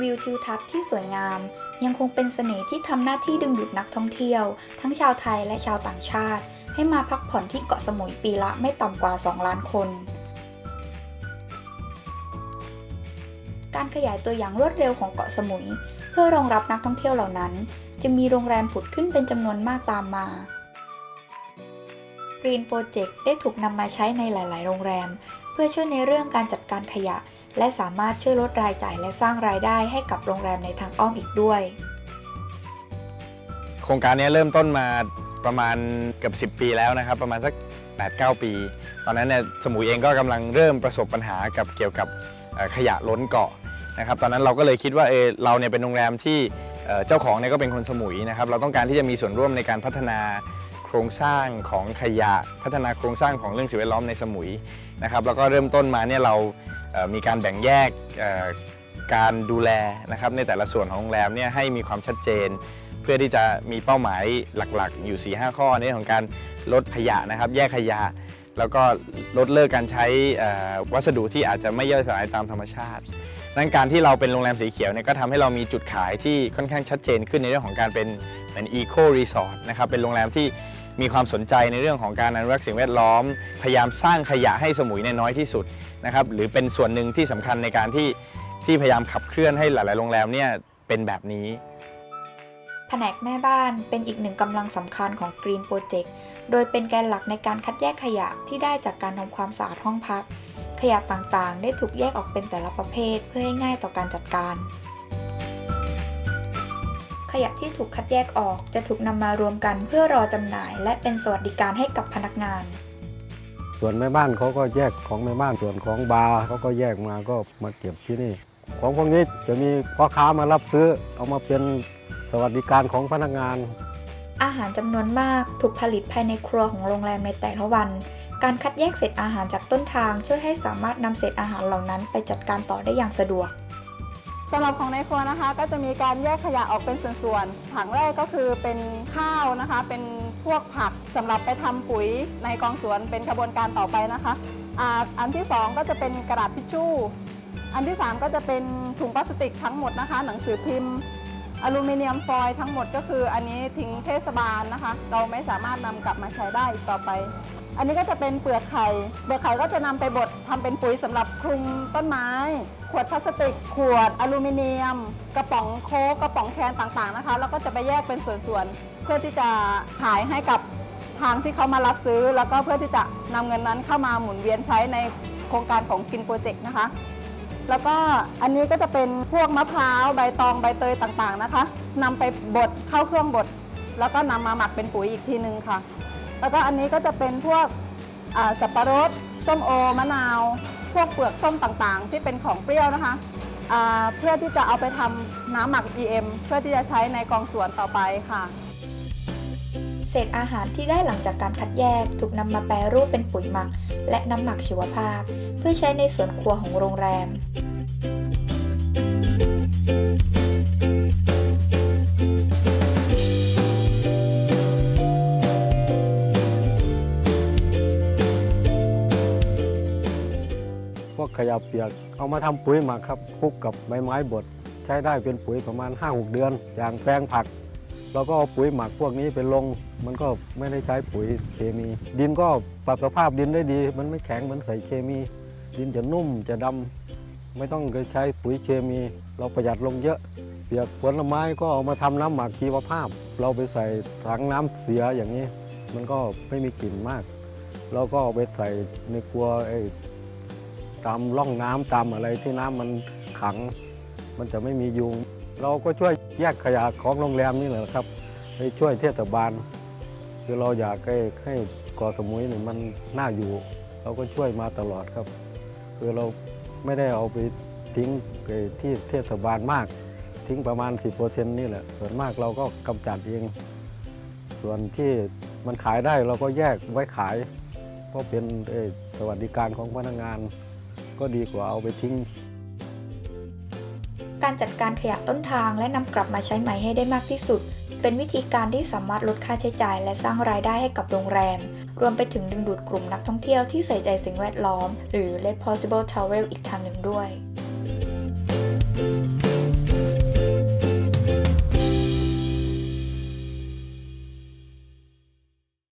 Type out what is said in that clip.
วิวทิวทัศน์ที่สวยงาม ยังคงเป็นเสน่ห์ที่ทำหน้าที่ดึงดูดนักท่องเที่ยว ทั้งชาวไทยและชาวต่างชาติ ให้มาพักผ่อนที่เกาะสมุยปีละไม่ต่ำกว่า 2 ล้านคน การขยายตัวอย่างรวดเร็วของเกาะสมุย เพื่อรองรับนักท่องเที่ยวเหล่านั้น จะมีโรงแรมผุดขึ้นเป็นจำนวนมากตามมา Green Project ได้ถูกนำมาใช้ในหลาย ๆ โรงแรม เพื่อช่วยในเรื่องการจัดการขยะ และสามารถช่วยลดรายจ่ายและสร้างรายได้ให้กับโรงแรมในทางอ้อมอีกด้วย โครงการนี้เริ่มต้นมาประมาณเกือบ10 ปีแล้วนะครับ ประมาณสัก 8-9 ปี ตอนนั้นเนี่ยสมุยเองก็กำลังเริ่มประสบปัญหากับเกี่ยวกับขยะล้นเกาะนะครับ ตอนนั้นเราก็เลยคิดว่าเออเราเนี่ยเป็นโรงแรมที่เจ้าของเนี่ยก็เป็นคนสมุยนะครับ เราต้องการที่จะมีส่วนร่วมในการพัฒนาโครงสร้างของขยะ พัฒนาโครงสร้างของเรื่องสิ่งแวดล้อมในสมุยนะครับ แล้วก็เริ่มต้นมาเนี่ยเรา มีการแบ่งแยกการดูแลนะครับในแต่ละส่วนของโรงแรมเนี่ยให้มีความชัดเจน เพื่อที่จะมีเป้าหมายหลักๆ อยู่ 4-5 ข้อในเรื่องของการลดขยะนะครับ แยกขยะ แล้วก็ลดเลิกการใช้วัสดุที่อาจจะไม่ย่อยสลายตามธรรมชาติดังนั้นการที่เราเป็นโรงแรมสีเขียวเนี่ยก็ทำให้เรามีจุดขายที่ค่อนข้างชัดเจนขึ้นในเรื่องของการเป็นเป็นอีโครีสอร์ทนะครับเป็นโรงแรมที่ มีความสนใจในเรื่องของการอนุรักษ์สิ่งแวดล้อม พยายามสร้างขยะให้สมุยในน้อยที่สุดนะครับหรือเป็นส่วนหนึ่งที่สำคัญในการที่ที่พยายามขับเคลื่อนให้หลาย ๆ โรงแรมเนี่ยเป็นแบบนี้แผนกแม่บ้านเป็นอีกหนึ่งกำลังสำคัญของ Green Project โดยเป็นแกนหลักในการคัดแยกขยะที่ได้จากการทำความสะอาดห้องพัก ขยะต่างๆ ได้ถูกแยกออกเป็นแต่ละประเภทเพื่อให้ง่ายต่อการจัดการ ขยะที่ถูกคัดแยกออกจะถูกนำมารวมกันเพื่อรอจำหน่าย และเป็นสวัสดิการให้กับพนักงาน ส่วนแม่บ้านเขาก็แยกของแม่บ้านส่วนของบาร์เขาก็แยกมาก็มาเก็บที่นี่ ของพวกนี้จะมีพ่อค้ามารับซื้อเอามาเป็นสวัสดิการของพนักงาน อาหารจำนวนมากถูกผลิตภายในครัวของโรงแรมในแต่ละวัน การคัดแยกเศษอาหารจากต้นทางช่วยให้สามารถนำเศษอาหารเหล่านั้นไปจัดการต่อได้อย่างสะดวก สำหรับของในครัวนะคะ ก็จะมีการแยกขยะออกเป็นส่วนๆ ถังแรกก็คือเป็นข้าวนะคะ เป็นพวกผักสำหรับไปทำปุ๋ยในกองสวนเป็นกระบวนการต่อไปนะคะอันที่ 2 ก็จะเป็นกระดาษทิชชู่ อันที่ 3 ก็จะเป็นถุงพลาสติกทั้งหมดนะคะ หนังสือพิมพ์อลูมิเนียมฟอยล์ทั้งหมดก็คืออันนี้ทิ้งเทศบาลนะคะ เราไม่สามารถนำกลับมาใช้ได้อีกต่อไป อันนี้ก็จะเป็นเปลือกไข่ เปลือกไข่ก็จะนำไปบดทำเป็นปุ๋ยสำหรับคลุมต้นไม้ ขวดพลาสติก ขวดอลูมิเนียม กระป๋องโค้กกระป๋องแคนต่างๆนะคะ แล้วก็จะไปแยกเป็นส่วนๆ เพื่อที่จะขายให้กับทางที่เขามารับซื้อ แล้วก็เพื่อที่จะนำเงินนั้นเข้ามาหมุนเวียนใช้ในโครงการของกินโปรเจกต์นะคะ แล้วก็อันนี้ก็จะเป็นพวกมะพร้าวใบตองใบเตยต่างๆนะคะนำไปบดเข้าเครื่องบดแล้วก็นำมาหมักเป็นปุ๋ยอีกทีนึงค่ะ แล้วก็อันนี้ก็จะเป็นพวกสับปะรด ส้มโอ มะนาว พวกเปลือกส้มต่างๆ ที่เป็นของเปรี้ยวนะคะเพื่อที่จะเอาไปทำน้ำหมัก EM เพื่อที่จะใช้ในกองสวนต่อไปค่ะ เศษอาหารที่ได้หลังจากการคัดแยกถูกนำมาแปรรูปเป็นปุ๋ยหมัก และน้ำหมักชีวภาพ เพื่อใช้ในสวนครัวของโรงแรม ขยะเปียก เอามาทำปุ๋ยหมักครับคลุกกับใบไม้บดใช้ได้เป็นปุ๋ยประมาณ 5-6 เดือน อย่างแปลงผักเราก็เอาปุ๋ยหมักพวกนี้ไปลง มันก็ไม่ได้ใช้ปุ๋ยเคมี ดินก็ปรับสภาพดินได้ดี มันไม่แข็งเหมือนใส่เคมี ดินจะนุ่มจะดำไม่ต้องใช้ปุ๋ยเคมี เราประหยัดลงเยอะ เปียกผลไม้ก็เอามาทำน้ำหมักชีวภาพ เราไปใส่ถังน้ำเสียอย่างนี้ มันก็ไม่มีกลิ่นมาก เราก็เอาไปใส่ในครัวไอ้ ตามร่องน้ำตามอะไรที่น้ำมันขัง มันจะไม่มียุง เราก็ช่วยแยกขยะของโรงแรมนี่แหละครับไปช่วยเทศบาล คือเราอยากให้ให้กาะสมุยนี่มันน่าอยู่ เราก็ช่วยมาตลอดครับ คือเราไม่ได้เอาไปทิ้งที่เทศบาลมาก ทิ้งประมาณ 10%นี่แหละส่วนมากเราก็กำจัดเอง ส่วนที่มันขายได้เราก็แยกไว้ขาย เพราะเป็นสวัสดิการของพนักงาน ก็ดีกว่าเอาไปทิ้ง การจัดการขยะต้นทางและนำกลับมาใช้ใหม่ให้ได้มากที่สุด เป็นวิธีการที่สามารถลดค่าใช้จ่าย และสร้างรายได้ให้กับโรงแรม รวมไปถึงดึงดูดกลุ่มนักท่องเที่ยวที่ใส่ใจสิ่งแวดล้อม หรือ Let Possible Travel อีกทางหนึ่งด้วย